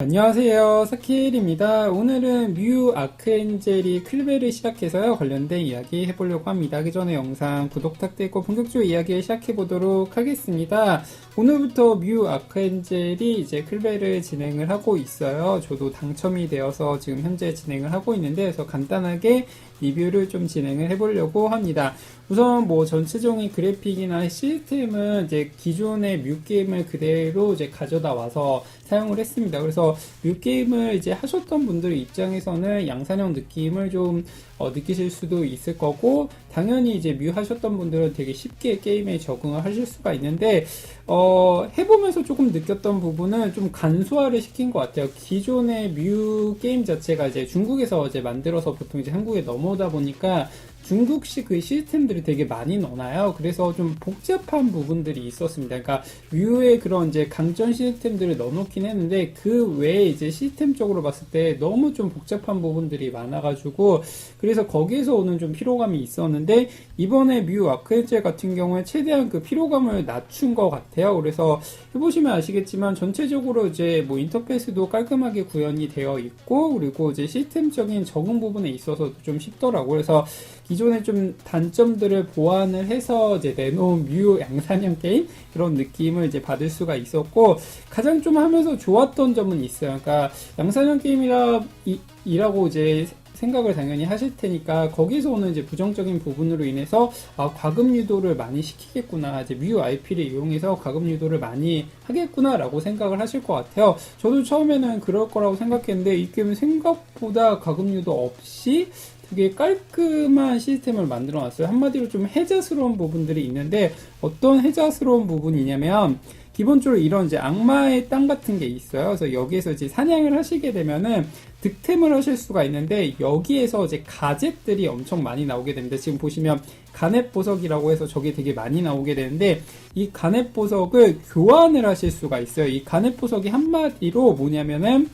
안녕하세요. 사키엘입니다. 오늘은 뮤 아크엔젤이 클베를 시작해서요 관련된 이야기 해보려고 합니다. 그 전에 영상 구독 부탁드리고 본격적으로 이야기 시작해보도록 하겠습니다. 오늘부터 뮤 아크엔젤이 이제 클베를 진행을 하고 있어요. 저도 당첨이 되어서 지금 현재 진행을 하고 있는데 그래서 간단하게 리뷰를 좀 진행을 해보려고 합니다 우선 뭐 전체적인 그래픽이나 시스템은 이제 기존의 뮤 게임을 그대로 이제 가져다 와서 사용을 했습니다. 그래서 뮤 게임을 이제 하셨던 분들 입장에서는 양산형 느낌을 좀 어, 느끼실 수도 있을 거고 당연히 이제 뮤 하셨던 분들은 되게 쉽게 게임에 적응을 하실 수가 있는데 어, 해보면서 조금 느꼈던 부분은 좀 간소화를 시킨 것 같아요. 기존의 뮤 게임 자체가 이제 중국에서 이제 만들어서 보통 이제 한국에 넘어오다 보니까 중국식 그 시스템들이 되게 많이 넣어놔요. 그래서 좀 복잡한 부분들이 있었습니다. 그러니까 뮤의 그런 이제 강전 시스템들을 넣어놓긴 했는데 그 외에 이제 시스템적으로 봤을 때 너무 좀 복잡한 부분들이 많아가지고 그래서 거기에서 오는 좀 피로감이 있었는데 이번에 뮤 아크엔젤 같은 경우에 최대한 그 피로감을 낮춘 것 같아요. 그래서 해보시면 아시겠지만 전체적으로 이제 뭐 인터페이스도 깔끔하게 구현이 되어 있고 그리고 이제 시스템적인 적응 부분에 있어서도 좀 쉽더라고요. 그래서 기 존의 좀 단점들을 보완을 해서 이제 내놓은 뮤 양산형 게임 그런 느낌을 이제 받을 수가 있었고 가장 좀 하면서 좋았던 점은 있어요. 그러니까 양산형 게임이라 이, 이라고 이제 생각을 당연히 하실 테니까 거기서 오는 이제 부정적인 부분으로 인해서 아, 과금 유도를 많이 시키겠구나 이제 뮤 IP를 이용해서 과금 유도를 많이 하겠구나라고 생각을 하실 것 같아요. 저도 처음에는 그럴 거라고 생각했는데 이 게임은 생각보다 과금 유도 없이 되게 깔끔한 시스템을 만들어 놨어요. 한마디로 좀 해자스러운 부분들이 있는데 어떤 해자스러운 부분이냐면 기본적으로 이런 이제 악마의 땅 같은 게 있어요. 그래서 여기에서 이제 사냥을 하시게 되면은 득템을 하실 수가 있는데 여기에서 이제 가젯들이 엄청 많이 나오게 됩니다. 지금 보시면 간의 보석이라고 해서 저게 되게 많이 나오게 되는데 이 간의 보석을 교환을 하실 수가 있어요. 이 간의 보석이 한마디로 뭐냐면은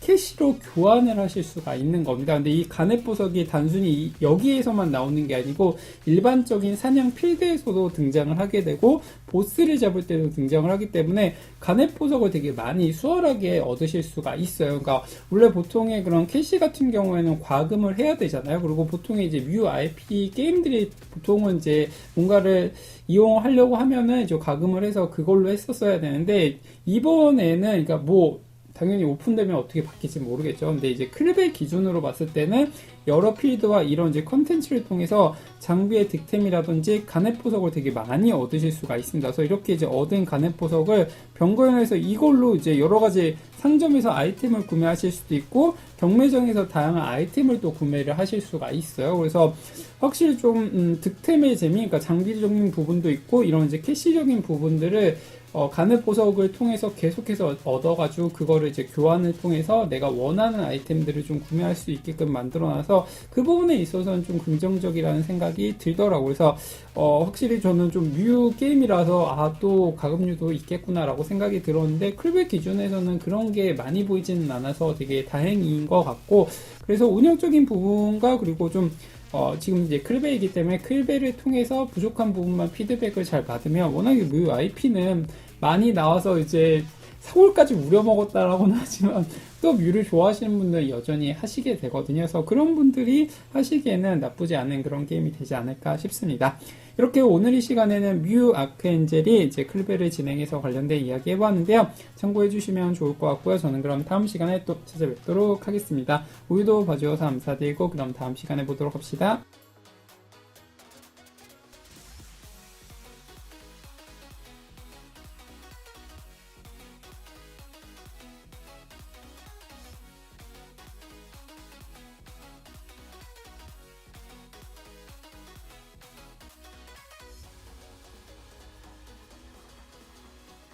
캐시로 교환을 하실 수가 있는 겁니다. 근데 이 간의 보석이 단순히 여기에서만 나오는 게 아니고 일반적인 사냥 필드에서도 등장을 하게 되고 보스를 잡을 때도 등장을 하기 때문에 간의 보석을 되게 많이 수월하게 얻으실 수가 있어요. 그러니까 원래 보통의 그런 캐시 같은 경우에는 과금을 해야 되잖아요. 그리고 보통의 이제 뮤 IP 게임들이 보통은 이제 뭔가를 이용하려고 하면은 이제 과금을 해서 그걸로 했었어야 되는데 이번에는 그러니까 뭐 당연히 오픈되면 어떻게 바뀔지 모르겠죠. 근데 이제 클립의 기준으로 봤을 때는 여러 필드와 이런 이제 컨텐츠를 통해서 장비의 득템이라든지 간의 보석을 되게 많이 얻으실 수가 있습니다. 그래서 이렇게 이제 얻은 간의 보석을 병거용해서 이걸로 이제 여러 가지 상점에서 아이템을 구매하실 수도 있고 경매장에서 다양한 아이템을 또 구매를 하실 수가 있어요. 그래서 확실히 좀 음, 득템의 재미, 그러니까 장비적인 부분도 있고 이런 이제 캐시적인 부분들을 어, 간의 보석을 통해서 계속해서 얻어가지고 그거를 이제 교환을 통해서 내가 원하는 아이템들을 좀 구매할 수 있게끔 만들어놔서 그 부분에 있어서는 좀 긍정적이라는 생각이 들더라고요. 그래서 어, 확실히 저는 좀뮤 게임이라서 아 또 가금류도 있겠구나라고 생각이 들었는데 클백 기준에서는 그런 게 많이 보이지는 않아서 되게 다행인 것 같고 그래서 운영적인 부분과 그리고 좀 어, 지금 이제 클베이기 때문에 클베를 통해서 부족한 부분만 피드백을 잘 받으면 워낙에 뮤 IP는 많이 나와서 이제 서울까지 우려먹었다라고는 하지만 또 뮤를 좋아하시는 분들은 여전히 하시게 되거든요. 그래서 그런 분들이 하시기에는 나쁘지 않은 그런 게임이 되지 않을까 싶습니다. 이렇게 오늘 이 시간에는 뮤 아크엔젤이 이제 클베를 진행해서 관련된 이야기 해보았는데요. 참고해 주시면 좋을 것 같고요. 저는 그럼 다음 시간에 또 찾아뵙도록 하겠습니다. 우유도 봐주셔서 감사드리고 그럼 다음 시간에 보도록 합시다.